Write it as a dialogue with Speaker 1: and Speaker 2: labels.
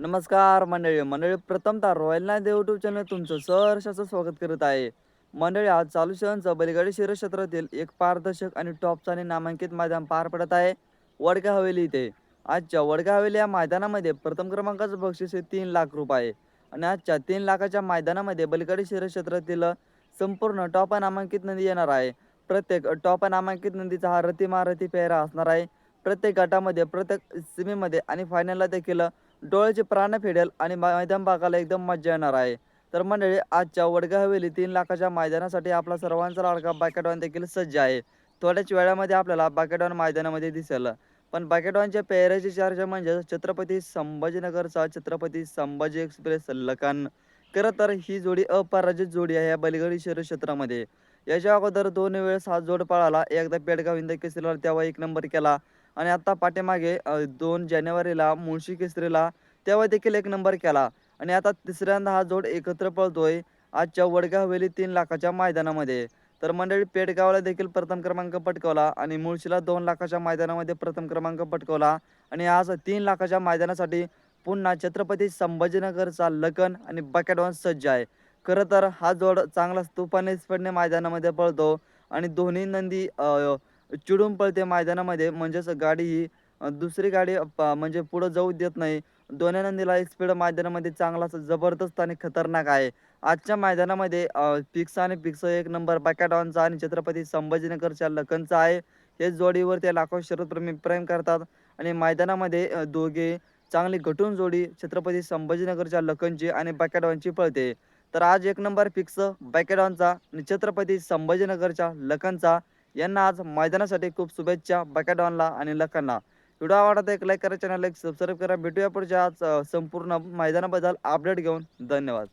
Speaker 1: नमस्कार मंडळी मंडळी प्रथमतः रॉयल नाईन यूट्यूब चॅनल तुमचं सहर्षाचं स्वागत करत आहे. मंडळी आज चालू शहरांचं बलिगाडी शिरस क्षेत्रातील एक पारदर्शक आणि टॉपचा आणि नामांकित मैदान पार पडत आहे वडगा हवेली इथे. आजच्या वडगा हवेली या मैदानामध्ये प्रथम क्रमांकाचं बक्षीस हे तीन लाख रुपये आणि आजच्या तीन लाखाच्या मैदानामध्ये बलिगाडी शिरस क्षेत्रातील संपूर्ण टॉप नामांकित नदी येणार आहे. प्रत्येक टॉप नामांकित नदीचा हा रथी महारथी पेहरा असणार आहे. प्रत्येक गटामध्ये प्रत्येक सीमेमध्ये आणि फायनलला देखील डोळ्याचे प्राण फेडेल आणि मैदान भागाला एकदम मज्जा येणार आहे. तर मंडळी आजच्या वडगा हवेली तीन लाखाच्या मैदानासाठी आपला सर्वांचा लाडका बाकेटॉन देखील सज्ज आहे. थोड्याच वेळामध्ये आपल्याला बाकेटॉन मैदानामध्ये दिसेल. पण बाकेटॉनच्या पेहऱ्याची चर्चा म्हणजे छत्रपती संभाजीनगरचा छत्रपती संभाजी एक्सप्रेस लखन. खरं तर ही जोडी अपराजित जोडी आहे या बलगडी शहर क्षेत्रामध्ये. याच्या अगोदर दोन वेळेस हा जोड पळाला. एकदा पेडगाव हिंद केसरीवर तेव्हा एक नंबर केला. आणि आता पाठीमागे दोन जानेवारीला मुळशी केसरीला तेव्हा देखील एक नंबर केला. आणि आता तिसऱ्यांदा हा जोड एकत्र पळतोय आजच्या वडगाव हवेली तीन लाखाच्या मैदानामध्ये. तर मंडळी पेडगावला देखील प्रथम क्रमांक पटकवला आणि मुळशीला दोन लाखाच्या मैदानामध्ये प्रथम क्रमांक पटकवला. आणि आज तीन लाखाच्या मैदानासाठी पुन्हा छत्रपती संभाजीनगरचा लखन आणि बकॅडॉन सज्ज आहे. खरं तर हा जोड चांगला तुफाने स्पीडने मैदानामध्ये पळतो. आणि दोन्ही नंदी चिडून पळते मैदानामध्ये. म्हणजेच गाडी ही दुसरी गाडी म्हणजे पुढं जाऊ देत नाही. दोन्ही नंदीला स्पीड मैदानामध्ये चांगलाच जबरदस्त आणि खतरनाक आहे. आजच्या मैदानामध्ये पिक्स आणि पिक्स एक नंबर बॅकॅडॉनचा आणि छत्रपती संभाजीनगरच्या लखनचा आहे. हे जोडीवर ते लाखो शरदप्रेमी प्रेम करतात. आणि मैदानामध्ये दोघे चांगली घटून जोडी छत्रपती संभाजीनगरच्या लखनची आणि बॅकॅडॉनची पळते. तर आज एक नंबर फिक्स बॅकॅडॉनचा आणि छत्रपती संभाजीनगरच्या लखनचा. यांना आज मैदानासाठी खूप शुभेच्छा बॅकेडॉनला आणि लखनला व्हिडिओ आवडत एक लाईक करा चॅनल एक सबस्क्राईब करा. भेटूया पुढच्या आज संपूर्ण मैदानाबद्दल अपडेट घेऊन. धन्यवाद.